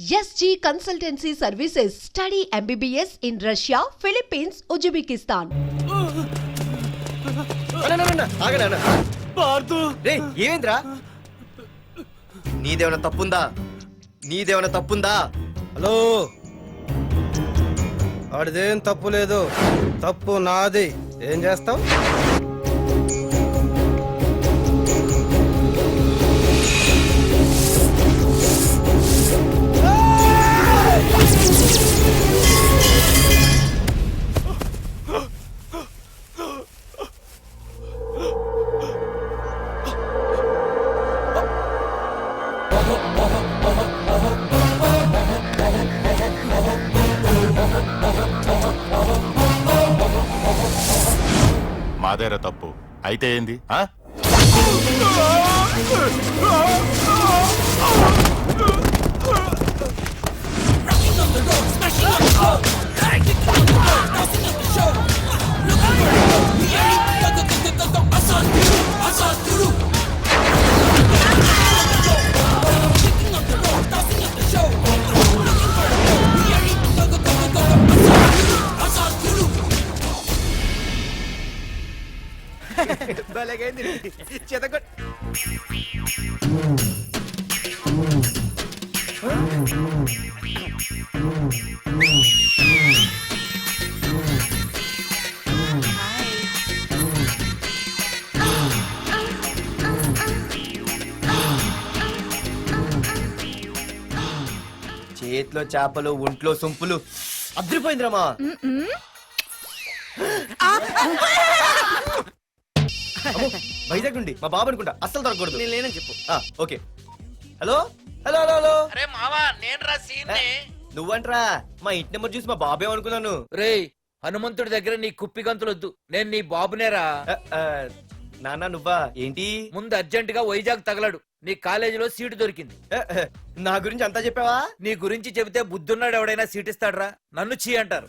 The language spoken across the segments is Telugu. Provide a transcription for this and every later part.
SG consultancy services study MBBS in Russia Philippines Uzbekistan. నీదేమైనా తప్పుందా? నీదేమైనా తప్పుందా? హలో. అడిదేం తప్పు లేదు. తప్పు నాది. ఏం చేస్తావు? అయితే ఏంది? చేతిలో చేపలు ఒంట్లో సొంపులు. అదిరిపోయిందిరామా అమ్మో, వైజాగ్ నుండి మా బాబు అనుకుంటా. అస్సలు దొరకకూడదు. నేను లేనని చెప్పు. ఆ, okay. Hello? Hello hello hello? అరే మావా నేను రా సీన్ నువ్వంట్రా? మా ఇంటి నెంబర్ చూసి మా బాబే అనుకున్నాను. రేయ్ హనుమంతుడి దగ్గర నీ కుప్పి గంతులొద్దు. నేను నీ బాబునేరా. ఆ, ఆ, నాన్న నువ్వా? ఏంటి? ముందు అర్జెంట్గా వైజాగ్ తగలడు. నీ కాలేజీలో సీటు దొరికింది. ఆ, ఆ, నా గురించి అంతా చెప్పావా? నీ గురించి చెబితే బుద్ధున్నాడు ఎవడైనా సీట్ ఇస్తాడ్రా నన్ను చీ అంటారు.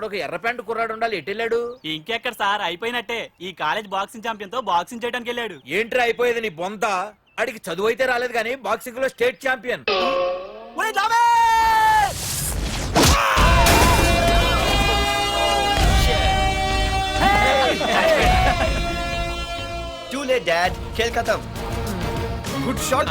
ఇక్కడ ఒక ఎర్ర ప్యాంటు కుర్రాడు ఉండాలి. ఎటు వెళ్ళాడు? ఇంకెక్కడ సార్? అయిపోయినట్టే. ఈ కాలేజ్ బాక్సింగ్ ఛాంపియన్తో బాక్సింగ్ చేయడానికి వెళ్ళాడు. ఏంట్రా అయిపోయేది నీ బొంత? అడిగి చదువు అయితే రాలేదు కానీ బాక్సింగ్లో state champion. Too late dad Khel ఖతం గుడ్ షాట్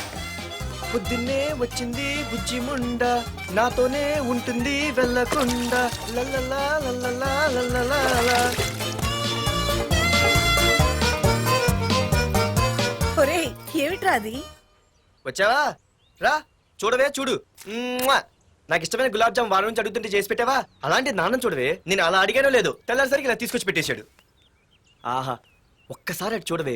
పొద్దున్నే వచ్చింది బుజ్జి ముండ నాతోనే ఉంటుంది వెళ్ళకుండా. లల్లలా లల్లలా లల్లలా ఒరేయ్ ఏమిట్రా అది? వచ్చావా? రా చూడవే చూడు. మ్మ్వా! నాకు ఇష్టమైన గులాబ్ జామ్ వారం నుంచి అడుగుతుంటే చేసి పెట్టావా? అలాంటి నాన్న చూడవే. నేను అలా అడిగానో లేదో తెల్లారిసరికి ఇలా తీసుకొచ్చి పెట్టేశాడు. ఆహా ఒక్కసారి అటు చూడవే.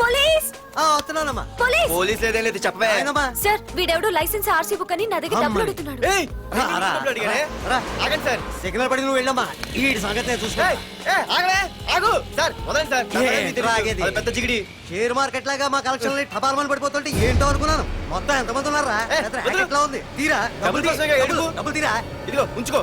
పోలీస్! వస్తున్నానమ్మా. పోలీస్! పోలీస్ లేదేం లేదు చెప్పవే. ఆయనమ్మా. సార్ వీడెవడు లైసెన్స్ ఆర్సీ బుక్ అని నా దగ్గర డబ్బులు అడుగుతున్నాడు. ఏయ్, రా, నేను రా, డబ్బులు అడిగానే? రా. ఆగండి సార్. సిగ్నల్ పడి నువ్వు వెళ్ళమ్మా. ఈ సంగతి నేను చూసుకో. ఏయ్, ఏయ్, ఆగవే ఆగు. సార్ వదండి సార్. నా ఏ, పని మీకు తెలీదు. రాగేది. అది పెద్ద జిగిడి. షేర్ మార్కెట్ లాగా మా కలెక్షన్ టపాల్మని పడిపోతుంటే ఏంటో అనుకున్నాను. మొత్తం ఎంతమంది ఉన్నారా? ఏ, పెద్ద వదిలు. racket లా ఉంది? తీరా. డబ్బులు డబ్బులు తీ, కోసమేగా డబ్బులు, ఏడుపు? డబ్బులు తీరా. ఇదిగో ఉంచుకో.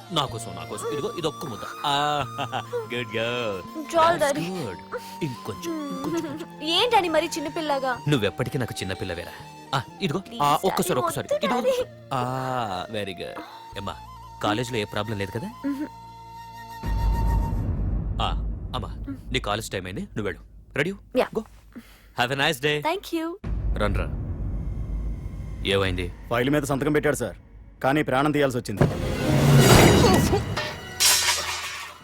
నా కోసం నా కోసం. ఇదిగో ఇది ఒక్క ముద్ద గుడ్ గర్ల్ గుడ్ ఇంకొంచెం ఏంటని మరి చిన్నపిల్లగా? నువ్వెప్పటికీ నాకు చిన్న పిల్లవేరా ఆ, ఇదిగో ఆ, ఒక్కసారి ఒక్కసారి. ఇదిగో ఆ వెరీ గుడ్ అమ్మా కాలేజీలో ఏ ప్రాబ్లం లేదు కదా? ఆ, అమ్మా నీ కాలేజ్ టైం అయింది. నువ్వు వెళ్ళు. Ready Yeah. Go have a nice day thank you run రా. ఏమైంది? ఫైల్ మీద సంతకం పెట్టాడు సార్. కానీ ప్రాణం తీయాల్సి వచ్చింది.